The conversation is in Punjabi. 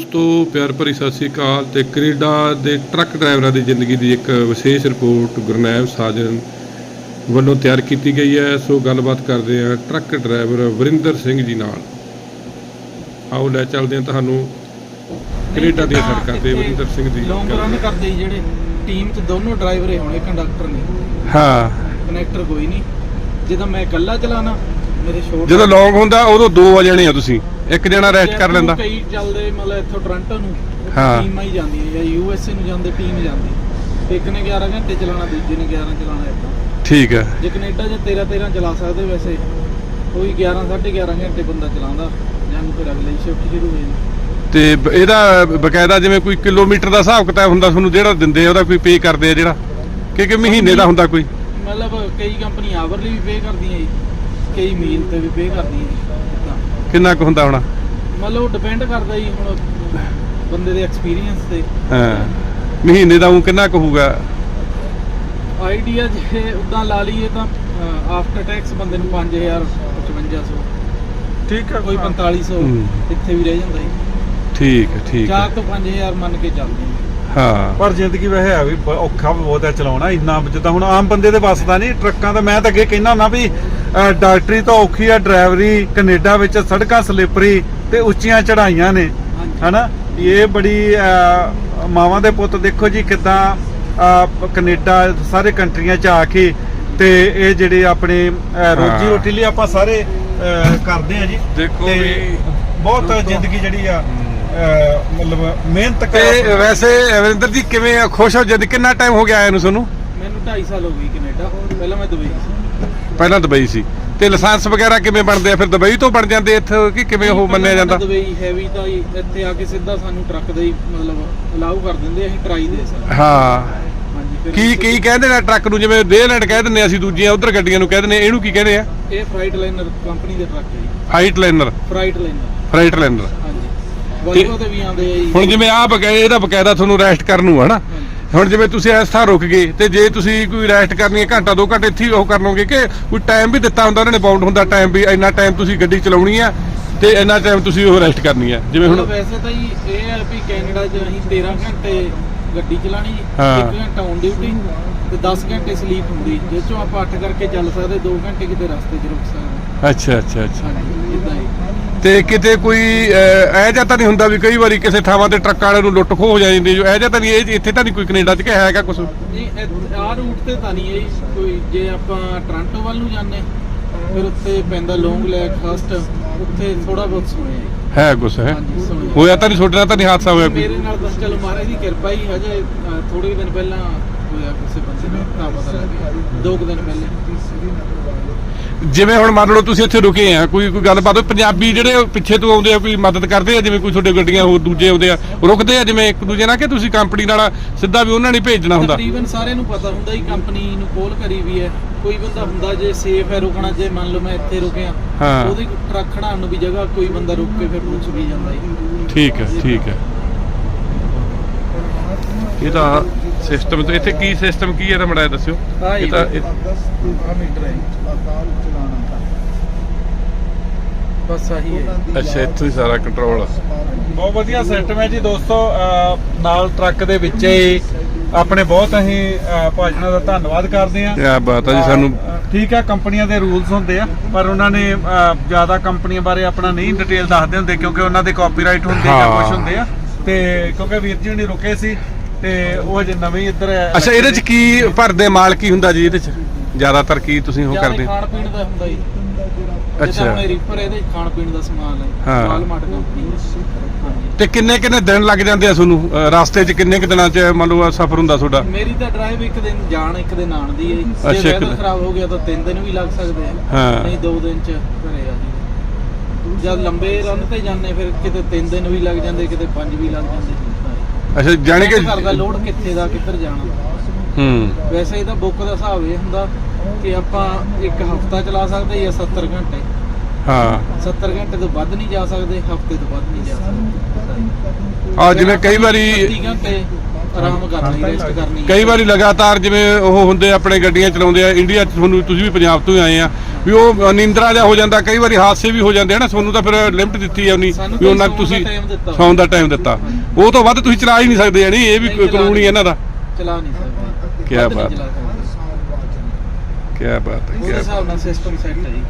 ਦੋਸਤੋ ਪਿਆਰ ਭਰੀ ਸਤਿ ਸ੍ਰੀ ਅਕਾਲ ਤੇ ਕੈਨੇਡਾ ਦੇ ਟਰੱਕ ਡਰਾਈਵਰਾਂ ਦੀ ਜ਼ਿੰਦਗੀ ਦੀ ਇੱਕ ਵਿਸ਼ੇਸ਼ ਰਿਪੋਰਟ ਗੁਰਨੈਬ ਸਾਜਨ ਵੱਲੋਂ ਤਿਆਰ ਕੀਤੀ ਗਈ ਹੈ। ਸੋ ਗੱਲਬਾਤ ਕਰਦੇ ਹਾਂ ਟਰੱਕ ਡਰਾਈਵਰ ਵਰਿੰਦਰ ਸਿੰਘ ਜੀ ਨਾਲ। ਆਓ ਲੈ ਚੱਲਦੇ ਹਾਂ ਤੁਹਾਨੂੰ ਕੈਨੇਡਾ ਦੀਆਂ ਸੜਕਾਂ ਤੇ ਵਰਿੰਦਰ ਸਿੰਘ ਦੀ ਲੌਂਗ ਰਨ ਕਰਦੇ ਜਿਹੜੇ ਟੀਮ 'ਚ ਦੋਨੋਂ ਡਰਾਈਵਰ ਹੀ ਹੋਣੇ ਕੰਡਕਟਰ ਨੇ। ਹਾਂ। ਕਨੈਕਟਰ ਕੋਈ ਨਹੀਂ। ਜਦੋਂ ਮੈਂ ਇਕੱਲਾ ਚਲਾਣਾ ਮੇਰੇ ਸ਼ੋਰ ਜਦੋਂ ਲੌਂਗ ਹੁੰਦਾ ਉਦੋਂ ਦੋ ਆ ਜਾਣੇ ਆ ਤੁਸੀਂ। ਇੱਕ ਜਣਾ ਰੈਸਟ ਕਰ ਲੈਂਦਾ। ਕਈ ਚੱਲਦੇ ਮਤਲਬ ਇੱਥੋਂ ਟੋਰਾਂਟੋ ਨੂੰ ਹਾਂ। ਟੀਮਾਂ ਹੀ ਜਾਂਦੀਆਂ ਜਾਂ ਯੂਐਸਏ ਨੂੰ ਜਾਂਦੇ ਟੀਮ ਜਾਂਦੀ। ਇੱਕ ਨੇ 11 ਘੰਟੇ ਚਲਾਉਣਾ ਦੂਜੇ ਨੇ 11 ਚਲਾਉਣਾ ਇਦਾਂ। ਠੀਕ ਹੈ। ਜੇ ਕੈਨੇਡਾ 'ਚ 13 13 ਚਲਾ ਸਕਦੇ ਵੈਸੇ ਕੋਈ 11 11.5 ਘੰਟੇ ਬੰਦਾ ਚਲਾਉਂਦਾ। ਜਾਂ ਨੂੰ ਫਿਰ ਅਗਲੀ ਸ਼ਿਫਟ ਸ਼ੁਰੂ ਹੋ ਜਾਂਦੀ ਤੇ ਬ- ਇਹਦਾ ਬਕਾਇਦਾ ਜਿਵੇਂ ਕੋਈ ਕਿਲੋਮੀਟਰ ਦਾ ਹਿਸਾਬ ਕਿਤਾਬ ਹੁੰਦਾ ਤੁਹਾਨੂੰ ਜਿਹੜਾ ਦਿੰਦੇ ਆ ਉਹਦਾ ਕੋਈ ਪੇ ਕਰਦੇ ਆ ਜਿਹੜਾ? ਕਿ ਕਿ ਮਹੀਨੇ ਦਾ ਹੁੰਦਾ ਕੋਈ? ਮਤਲਬ ਕਈ ਕੰਪਨੀ ਆਵਰਲੀ ਵੀ ਪੇ ਕਰਦੀਆਂ ਜੀ ਕਈ ਮੀਲ ਤੇ ਵੀ ਪੇ ਕਰਦੀਆਂ ਜੀ। ਕਿੰਨਾ ਕੁ ਹੁੰਦਾ ਹੋਣਾ? ਮਤਲਬ ਡਿਪੈਂਡ ਕਰਦਾ ਜੀ ਹੁਣ ਬੰਦੇ ਦੇ ਐਕਸਪੀਰੀਅੰਸ ਤੇ। ਹਾਂ। ਮਹੀਨੇ ਦਾ ਉਹ ਕਿੰਨਾ ਕੁ ਹੋਊਗਾ? ਆਈਡੀਆ ਜੇ ਉਦਾਂ ਲਾ ਲਈਏ ਤਾਂ ਆਫਟਰ ਟੈਕਸ ਬੰਦੇ ਨੂੰ 5000 5500 ਠੀਕ ਕੋਈ 4500 ਹੂੰ। ਇੱਥੇ ਵੀ ਰਹਿ ਜਾਂਦਾ ਜੀ। ਠੀਕ ਹੈ ਠੀਕ ਹੈ। 4 ਤੋਂ 5000 ਮੰਨ ਕੇ ਚੱਲਦੇ ਹਾਂ ਹਾਂ। ਪਰ ਜ਼ਿੰਦਗੀ ਵੈਸੇ ਹੈ ਵੀ ਬ- ਔਖਾ ਵੀ ਬਹੁਤ ਹੈ ਚਲਾਉਣਾ ਇੰਨਾ ਜਿੱਦਾਂ ਹੁਣ ਆਮ ਬੰਦੇ ਦੇ ਵੱਸ ਦਾ ਨਹੀਂ ਟਰੱਕਾਂ ਦਾ ਮੈਂ ਤਾਂ ਅੱਗੇ ਕਹਿੰਦਾ ਹੁੰਦਾ ਵੀ ਅਹ, ਡਾਕਟਰੀ ਤਾਂ ਔਖੀ ਆ ਡਰਾਈਵਰੀ ਕੈਨੇਡਾ ਵਿੱਚ ਸੜਕਾਂ ਸਲਿੱਪਰੀ ਤੇ ਉੱਚੀਆਂ ਚੜਾਈਆਂ ਨੇ ਹਨਾ? ਇਹ ਬੜੀ ਅਹ, ਮਾਵਾਂ ਦੇ ਪੁੱਤ ਦੇਖੋ ਜੀ ਕਿਦਾਂ ਕੈਨੇਡਾ ਸਾਰੇ ਕੰਟਰੀਆਂ ਚ ਆ ਕੇ ਤੇ ਇਹ ਜਿਹੜੇ ਆਪਣੇ ਅਹ, ਰੋਜੀ ਹਾਂ। ਰੋਟੀ ਲਈ ਆਪਾਂ ਸਾਰੇ ਅਹ, ਕਰਦੇ ਆ ਜੀ। ਦੇਖੋ ਤੇ ਵੀ ਬਹੁਤ ਜ਼ਿੰਦਗੀ ਜਿਹੜੀ ਆ ਅਹ, ਮਤਲਬ ਮਿਹਨਤ ਤੇ ਕਰ ਵੈਸੇ ਅਵਰਿੰਦਰ ਜੀ ਕਿਵੇਂ ਆ? ਖੁਸ਼ ਹੋ ਜਦ? ਕਿੰਨਾ ਟਾਈਮ ਹੋ ਗਿਆ ਆਇਆ ਨੂੰ ਤੁਹਾਨੂੰ? ਮੈਨੂੰ 2.5 ਸਾਲ ਹੋ ਗਏ ਕੈਨੇਡਾ। ਪਹਿਲਾਂ ਮੈਂ ਦੁਬਈ ਸੀ। ਪਹਿਲਾਂ ਦੁਬਈ ਸੀ। ਤੇ ਲਾਇਸੈਂਸ ਵਗੈਰਾ ਕਿਵੇਂ ਬਣਦੇ ਆ? ਫਿਰ ਦੁਬਈ ਤੋਂ ਬਣ ਜਾਂਦੇ ਇੱਥੇ ਕਿ ਕਿਵੇਂ ਉਹ ਮੰਨਿਆ ਜਾਂਦਾ? ਦੁਬਈ ਹੈਵੀ ਤਾਂ ਇੱਥੇ ਆ ਕੇ ਸਿੱਧਾ ਸਾਨੂੰ ਟਰੱਕ ਦਾ ਹੀ ਮਤਲਬ ਅਲਾਉ ਕਰ ਦਿੰਦੇ ਅਸੀਂ ਟਰਾਈ ਦੇ ਸਰ। ਹਾਂ। ਹਾਂਜੀ ਫਿਰ ਕੀ ਕੀ ਕਹਿੰਦੇ ਨੇ ਟਰੱਕ ਨੂੰ? ਜਿਵੇਂ ਡੇਲੈਂਡ ਕਹਿ ਦਿੰਦੇ ਆ ਅਸੀਂ ਦੂਜੀਆਂ ਉਧਰ ਗੱਡੀਆਂ ਨੂੰ ਕਹਿ ਦਿੰਦੇ ਆ, ਇਹਨੂੰ ਕੀ ਕਹਿੰਦੇ ਆ? ਇਹ ਫਰਾਈਟ ਲਾਈਨਰ ਕੰਪਨੀ ਦੇ ਟਰੱਕ ਹੈ ਜੀ। Freightliner ਫਰਾਈਟ liner ਫਰਾਈਟ liner Volvo ਦੇ ਵੀ ਆਉਂਦੇ ਆ ਜੀ ਹੁਣ ਜਿਵੇਂ ਆਹ ਬਕਾਇਦਾ ਇਹਦਾ ਬਕਾਇਦਾ ਤੁਹਾਨੂੰ ਰੈਸਟ ਕਰਨ ਨੂੰ ਹੈ ਨਾ। ਹਾਂਜੀ। ਹੁਣ ਜਿਵੇਂ ਤੁਸੀਂ ਇਸ ਥਾਂ ਰੁਕ ਗਏ ਤੇ ਜੇ ਤੁਸੀਂ ਕੋਈ ਰੈਸਟ ਕਰਨੀ ਹੈ ਘੰਟਾ ਦੋ ਘੰਟੇ ਇੱਥੇ ਹੀ ਉਹ ਕਰ ਲਓਗੇ ਕਿ ਕੋਈ ਟਾਈਮ ਵੀ ਦਿੱਤਾ ਹੁੰਦਾ ਉਹਨਾਂ ਨੇ ਬਾਉਂਡ ਹੁੰਦਾ ਟਾਈਮ ਵੀ ਇੰਨਾ ਟਾਈਮ ਤੁਸੀਂ ਗੱਡੀ ਚਲਾਉਣੀ ਆ ਤੇ ਇੰਨਾ ਟਾਈਮ ਤੁਸੀਂ ਉਹ ਰੈਸਟ ਕਰਨੀ ਆ। ਜਿਵੇਂ ਹੁਣ ਵੈਸੇ ਤਾਂ ਜੀ ਇਹ ਹੈ ਵੀ ਕੈਨੇਡਾ 'ਚ ਅਸੀਂ 13 ਘੰਟੇ ਗੱਡੀ ਚਲਾਣੀ। 1 ਘੰਟਾ ਔਨ ਡਿਊਟੀ ਤੇ 10 ਘੰਟੇ ਸਲੀਪ ਹੁੰਦੀ ਜਿਸ ਚੋਂ ਆਪਾਂ 8 ਕਰਕੇ ਚੱਲ ਸਕਦੇ 2 ਘੰਟੇ ਕਿਤੇ ਰਸਤੇ 'ਚ ਰੁਕ ਸਕਦੇ। ਅੱਛਾ ਅੱਛਾ ਅੱਛਾ। ਤੇ ਕਿਤੇ ਕੋਈ ਐ ਜਾਂ ਤਾਂ ਨਹੀਂ ਹੁੰਦਾ ਵੀ ਕਈ ਵਾਰੀ ਕਿਸੇ ਥਾਵਾਂ ਤੇ ਟਰੱਕ ਵਾਲੇ ਨੂੰ ਲੁੱਟ ਖੋਹ ਹੋ ਜਾਂਦੀ ਜੋ ਐ ਜਾਂ ਤਾਂ ਨਹੀਂ ਇਹ ਇੱਥੇ ਤਾਂ ਨਹੀਂ ਕੋਈ ਕੈਨੇਡਾ 'ਚ ਕਿ ਹੈਗਾ ਕੁਝ ਨਹੀਂ ਆਹ ਰੂਟ ਤੇ ਤਾਂ ਨਹੀਂ ਇਹ ਕੋਈ ਜੇ ਆਪਾਂ ਟ੍ਰਾਂਟੋ ਵੱਲ ਨੂੰ ਜਾਂਦੇ ਫਿਰ ਉੱਥੇ ਪੈਂਦਾ ਲੌਂਗ ਲੈਕ ਫਸਟ ਉੱਥੇ ਥੋੜਾ ਬਹੁਤ ਸੁਣਿਆ ਜੀ। ਹੈ ਕੁਝ ਹੈ? ਹੋਇਆ ਤਾਂ ਨਹੀਂ ਨਾਲ ਤਾਂ ਨਹੀਂ ਹਾਦਸਾ ਹੋਇਆ ਕੋਈ? ਮੇਰੇ ਨਾਲ ਤਾਂ ਚਲੋ ਮਹਾਰਾਜ ਦੀ ਕਿਰਪਾ ਹੀ ਹਜੇ ਥੋੜੇ ਦਿਨ ਪਹਿਲਾਂ ਹੋਇਆ ਕਿਸੇ ਬੰਦੇ ਨਾਲ ਤਾਂ ਪਤਾ ਲੱਗਿਆ ਦੋ ਕੁ ਦਿਨ ਪਹਿਲੇ। ਜਿਵੇਂ ਹੁਣ ਮੰਨ ਲਓ ਤੁਸੀਂ ਇੱਥੇ ਰੁਕੇ ਆ ਕੋਈ ਕੋਈ ਗੱਲਬਾਤ ਹੋਈ? ਪੰਜਾਬੀ ਜਿਹੜੇ ਪਿੱਛੇ ਤੋਂ ਆਉਂਦੇ ਆ ਕੋਈ ਮਦਦ ਕਰਦੇ ਆ? ਜਿਵੇਂ ਕੋਈ ਤੁਹਾਡੇ ਗੱਡੀਆਂ ਹੋਰ ਦੂਜੇ ਆਉਂਦੇ ਆ ਰੁਕਦੇ ਆ? ਜਿਵੇਂ ਇੱਕ ਦੂਜੇ ਨਾਲ ਕਿ ਤੁਸੀਂ ਕੰਪਨੀ ਨਾਲ ਸਿੱਧਾ ਵੀ ਉਹਨਾਂ ਨੇ ਭੇਜਣਾ ਹੁੰਦਾ? ਤਕਰੀਬਨ ਸਾਰਿਆਂ ਨੂੰ ਪਤਾ ਹੁੰਦਾ ਹੀ ਕੰਪਨੀ ਨੂੰ ਕੋਲ ਕਰੀ ਵੀ ਹੈ। ਕੋਈ ਬੰਦਾ ਹੁੰਦਾ ਜੇ ਸੇਫ ਹੈ ਰੁਕਣਾ ਜੇ ਮੰਨ ਲਓ ਮੈਂ ਇੱਥੇ ਰੁਕਿਆ ਹਾਂ। ਉਹਦੀ ਟਰੱਕ ਖੜਾਉਣ ਨੂੰ ਵੀ ਜਗ੍ਹਾ ਕੋਈ ਬੰਦਾ ਰੁਕ ਕੇ ਫਿਰ ਪੁੱਛ ਵੀ ਜਾਂਦਾ ਜੀ। ਠੀਕ ਹੈ ਠੀਕ ਹੈ। ਇਹ ਤਾਂ ਸਿਸਟਮ ਤੇ ਇੱਥੇ ਕੀ ਸਿਸਟਮ ਕੀ ਹੈ ਤਾਂ ਮੜਾ ਦੱਸਿਓ। ਹਾਂ ਜੀ। ਇਹ ਤਾਂ ਇਹ- ਮੀਟਰ ਹੈ ਬਸ ਆਹੀ ਹੈ। ਅੱਛਾ ਇੱਥੋਂ ਹੀ ਸਾਰਾ ਕੰਟਰੋਲ ਬਹੁਤ ਵਧੀਆ ਸਿਸਟਮ ਹੈ ਜੀ ਦੋਸਤੋ। ਅਹ ਨਾਲ ਟਰੱਕ ਦੇ ਵਿੱਚ ਹੀ ਆਪਣੇ ਬਹੁਤ ਅਸੀਂ ਅਹ ਭਾਜਣਾ ਦਾ ਧੰਨਵਾਦ ਕਰਦੇ ਹਾਂ। ਕਿਆ ਬਾਤ ਹੈ ਜੀ ਸਾਨੂੰ ਅਹ ਠੀਕ ਹੈ ਕੰਪਨੀਆਂ ਦੇ ਰੂਲਸ ਹੁੰਦੇ ਆ ਪਰ ਉਹਨਾਂ ਨੇ ਅਹ ਜ਼ਿਆਦਾ ਕੰਪਨੀਆਂ ਬਾਰੇ ਆਪਣਾ ਨਹੀਂ ਡਿਟੇਲ ਦੱਸਦੇ ਹੁੰਦੇ ਕਿਉਂਕਿ ਉਹਨਾਂ ਦੇ ਕਾਪੀਰਾਈਟ ਹੁੰਦੇ ਜਾਂ ਹਾਂ। ਕੁਝ ਹੁੰਦੇ ਆ। ਤੇ ਕਿਉਂਕਿ ਵੀਰ ਜੀ ਨੇ ਰੁਕੇ ਸੀ ਤੇ ਉਹ ਅਜੇ ਨਵੇਂ ਹੀ ਇੱਧਰ ਆ। ਅੱਛਾ ਇਹਦੇ ਚ ਕੀ ਭਰਦੇ ਮਾਲ ਕੀ ਹੁੰਦਾ ਜੀ ਇਹਦੇ ਚ? ਜ਼ਿਆਦਾਤਰ ਕੀ ਤੁਸੀਂ ਉਹ ਕਰਦੇ? ਖਾਣ ਪੀਣ ਦਾ ਹੁੰਦਾ ਜੀ। ਅੱਛਾ। ਹੁਣ ਰੀਪਰ ਇਹਦੇ ਖਾਣ ਪੀਣ ਦਾ ਸਮਾਨ ਹੈ। ਹਾਂ। ਵਾਲਮਾਰਟ ਕੰਪਨੀ ਹਾਂਜੀ ਤੇ ਕਿੰਨੇ ਕਿੰਨੇ ਦਿਨ ਲੱਗ ਜਾਂਦੇ ਆ ਤੁਹਾਨੂੰ? ਰਸਤੇ 'ਚ ਕਿੰਨੇ ਕਿ ਦਿਨਾਂ 'ਚ ਮੰਨ ਲਓ ਸਫ਼ਰ ਹੁੰਦਾ ਤੁਹਾਡਾ? ਮੇਰੀ ਤਾਂ ਡਰਾਈਵ ਇੱਕ ਦਿਨ ਜਾਣ ਇੱਕ ਦਿਨ ਆਉਣ ਦੀ ਹੈ ਜੀ। ਵੈਦਰ। ਖਰਾਬ ਹੋ ਗਿਆ ਤਾਂ ਤਿੰਨ ਦਿਨ ਵੀ ਲੱਗ ਸਕਦੇ ਆ। ਨਹੀਂ ਦੋ ਦਿਨ ਚ ਘਰੇ ਆ ਜੀ। ਜਦ ਲੰਬੇ ਰਨ ਤੇ ਜਾਂਦੇ ਫਿਰ ਕਿਤੇ ਤਿੰਨ ਦਿਨ ਵੀ ਲੱਗ ਜਾਂਦੇ ਕਿਤੇ ਪੰਜ ਵੀ ਲੱਗ ਜਾਂਦੇ। ਅੱਛਾ ਜਾਣੀ ਕਿ ਘਰ ਦਾ ਲੋਡ ਕਿੱਥੇ ਦਾ ਕਿੱਧਰ ਜਾਣਾ? ਹੂੰ। ਵੈਸੇ ਇਹਦਾ ਬੁੱਕ ਦਾ ਹਿਸਾਬ ਇਹ ਹੁੰਦਾ ਕਿ ਆਪਾਂ ਇੱਕ ਹਫਤਾ ਚਲਾ ਸਕਦੇ ਜਾਂ 70 ਘੰਟੇ। ਹਾਂ। 70 ਘੰਟੇ ਤੋਂ ਵੱਧ ਨਹੀਂ ਜਾ ਸਕਦੇ ਹਫ਼ਤੇ ਤੋਂ ਵੱਧ ਨਹੀਂ ਜਾ ਸਕਦੇ। ਆ ਜਿਵੇਂ ਕਈ ਵਾਰੀ 30 ਘੰਟੇ ਆਰਾਮ ਕਰਨੀ ਰੈਸਟ ਕਰਨੀ। ਕਈ ਵਾਰੀ ਲਗਾਤਾਰ ਜਿਵੇਂ ਉਹ ਹੁੰਦੇ ਆਪਣੇ ਗੱਡੀਆਂ ਚਲਾਉਂਦੇ ਆ ਇੰਡੀਆ 'ਚ ਤੁਹਾਨੂੰ ਤੁਸੀਂ ਵੀ ਪੰਜਾਬ ਤੋਂ ਹੀ ਆਏ ਆ ਵੀ ਉਹ ਨੀਂਦਰਾ ਜਾ ਹੋ ਜਾਂਦਾ ਕਈ ਵਾਰੀ ਹਾਦਸੇ ਵੀ ਹੋ ਜਾਂਦੇ ਹਨ ਤੁਹਾਨੂੰ ਤਾਂ ਫਿਰ ਲਿਮਟ ਦਿੱਤੀ ਹੈ ਉਨੀ ਵੀ ਉਹਨਾਂ ਤੁਸੀਂ ਸੌਣ ਦਾ ਟਾਈਮ ਦਿੱਤਾ। ਉਹ ਤੋਂ ਵੱਧ ਤੁਸੀਂ ਚਲਾ ਹੀ ਨਹੀਂ ਸਕਦੇ ਯਾਨੀ ਇਹ ਵੀ ਕਾਨੂੰਨ ਹੀ ਇਹਨਾਂ ਦਾ। ਚਲਾ ਨਹੀਂ ਸਕਦੇ। ਨਹੀਂ ਬਾਤ। ਕੀ ਬਾਤ ਹੈ ਕੀ ਹਿਸਾਬ ਨਾਲ ਸਿਸਟਮ ਸੈੱਟ ਹੈ ਜੀ।